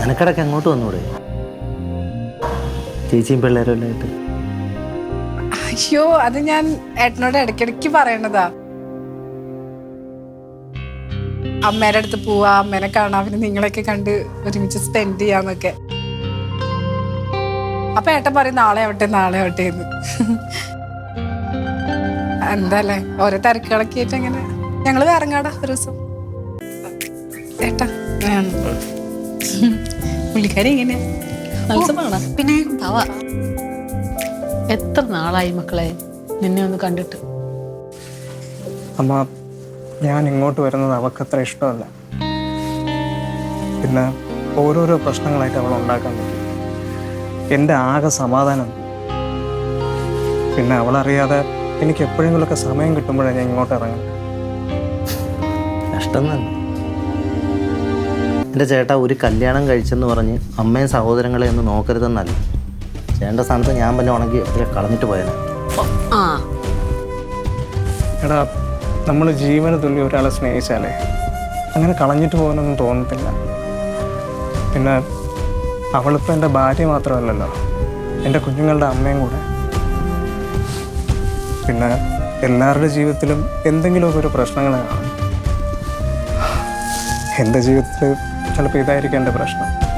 നിനക്കിടയ്ക്ക് അങ്ങോട്ട് വന്നൂടെ? ചേച്ചിയും പിള്ളേരും എല്ലാം ആയിട്ട്. അയ്യോ അത് ഞാൻ ഏട്ടനോട് ഇടയ്ക്കിടയ്ക്ക് പറയണതാ. അമ്മേടെ അടുത്ത് പോവാ അമ്മേനെ കാണാൻ പിന്നെ നിങ്ങളെയൊക്കെ കണ്ട് ഒരുമിച്ച് സ്പെൻഡ് ചെയ്യാന്നൊക്കെ. അപ്പൊ ഏട്ടൻ പറയും നാളെ ആവട്ടെ നാളെ ആവട്ടെ എന്ന്. എന്താല്ലേ ഓരോ തിരക്കുകളൊക്കെ ആയിട്ട് എങ്ങനെ ഞങ്ങൾ ഇറങ്ങാടാ ഒരു ദിവസം? ഏട്ടാ. പുള്ളിക്കാരി ഇങ്ങനെ പിന്നെ തവ. എത്ര നാളായി മക്കളെ നിന്നെ ഒന്ന് കണ്ടിട്ട്? അമ്മ ഞാൻ ഇങ്ങോട്ട് വരുന്നത് അവൾക്കത്ര ഇഷ്ടമല്ല. പിന്നെ ഓരോരോ പ്രശ്നങ്ങളായിട്ട് അവൾ ഉണ്ടാക്കാൻ പറ്റും. എന്റെ ആകെ സമാധാനം. പിന്നെ അവളറിയാതെ എനിക്ക് എപ്പോഴെങ്കിലുമൊക്കെ സമയം കിട്ടുമ്പോഴേ ഞാൻ ഇങ്ങോട്ട് ഇറങ്ങും നഷ്ടം തന്നെ. എന്റെ ചേട്ടാ ഒരു കല്യാണം കഴിച്ചെന്ന് പറഞ്ഞ് അമ്മയും സഹോദരങ്ങളെ ഒന്ന് നോക്കരുതെന്നല്ല. ചേട്ടന്റെ സ്ഥാനത്ത് ഞാൻ പിന്നെ ഉണങ്ങി എപ്പോഴും കളഞ്ഞിട്ട് പോയത്. എടാ നമ്മൾ ജീവന തുല്യ ഒരാളെ സ്നേഹിച്ചാലേ അങ്ങനെ കളഞ്ഞിട്ട് പോകാനൊന്നും തോന്നത്തില്ല. പിന്നെ അവളിപ്പോൾ എന്റെ ഭാര്യ മാത്രമല്ലല്ലോ എന്റെ കുഞ്ഞുങ്ങളുടെ അമ്മയും കൂടെ. പിന്നെ എല്ലാവരുടെ ജീവിതത്തിലും എന്തെങ്കിലുമൊക്കെ ഒരു പ്രശ്നങ്ങളെ കാണും. എന്റെ ജീവിതത്തിൽ ചിലപ്പോൾ ഇതായിരിക്കും എന്റെ പ്രശ്നം.